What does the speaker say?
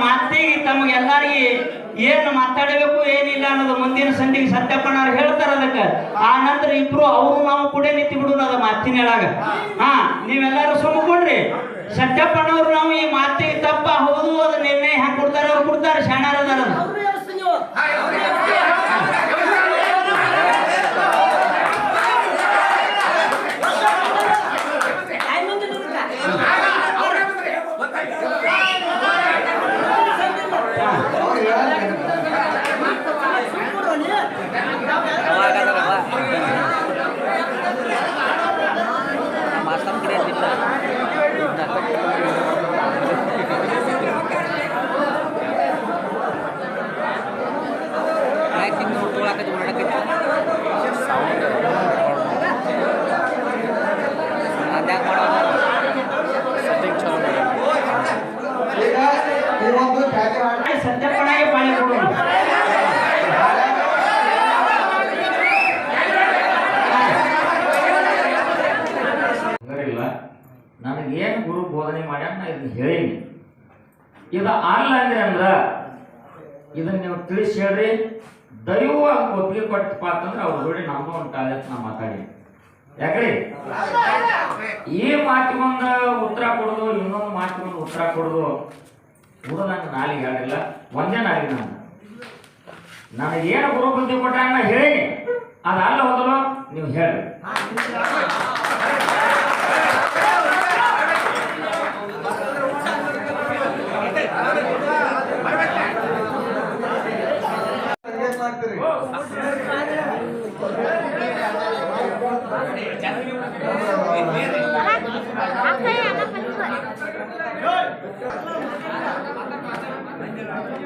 ಮಾತಿಗೆ ತಮಗೆಲ್ಲರಿಗೆ ಏನು ಮಾತಾಡಬೇಕು ಏನಿಲ್ಲ ಅನ್ನೋದು ಮುಂದಿನ ಸಂಧಿಗೆ ಸತ್ಯಪ್ಪನವ್ರು ಹೇಳ್ತಾರ ಅದಕ್ಕೆ. ಆ ನಂತರ ಇಬ್ರು ಅವರು ನಾವು ಕೂಡ ನಿಂತು ಬಿಡೋಣ ಅದ ಮಾತಿನ ಹೇಳಾಗ. ಹಾ, ನೀವೆಲ್ಲರೂ ಸುಮ್ಮಕೊಂಡ್ರಿ ಸತ್ಯಪ್ಪನವ್ರು ನಾವು ಈ ಮಾತಿಗೆ ತಪ್ಪ ಹೌದು ಅದು ನಿರ್ಣಯ ಹಾಕಿ ಕೊಡ್ತಾರೆ ಅವ್ರು ಕೊಡ್ತಾರೆ, ಶಾಣಾರ ಅದಾರ ಪಾಳಿ ಕೊಡೋಣ ನನಗೇನು ಗುರು ಬೋಧನೆ ಮಾಡ್ಯಾನ ನಾ ಇದನ್ನ ಹೇಳೀನಿ. ಇದು ಅಲ್ಲ ಅಂದ್ರೆ ಇದನ್ನ ನೀವು ತಿಳಿಸಿ ಹೇಳ್ರಿ. ದೈವ ಒಪ್ಪಿಗೆ ಕೊಟ್ಟಪ್ಪ ಅಂತಂದ್ರೆ ಅವ್ರ ಜೋಡಿ ನಮ್ದು ಒಂದು ಅಂತ ನಾ ಮಾತಾಡಿ ಯಾಕ್ರಿ? ಈ ಮಾತಿಗೊಂದು ಉತ್ತರ ಕೊಡೋದು, ಇನ್ನೊಂದು ಮಾತಿಗೊಂದು ಉತ್ತರ ಕೊಡೋದು. ಕೂಡ ನಂಗೆ ನಾಲಿಗೆ ಹೇಳಿಲ್ಲ ಒಂದೇ ನಾಲಿಗೆ ನಾನು ನನಗೇನು ಗುರು ಬುದ್ಧಿ ಕೊಟ್ಟಾಗ ನಾ ಹೇಳೀನಿ ಅದಲ್ಲ ಹೋದಲು ನೀವು ಹೇಳ್ರಿ ಸಂಗೀತ ಮಾಡ್ತೀರಿ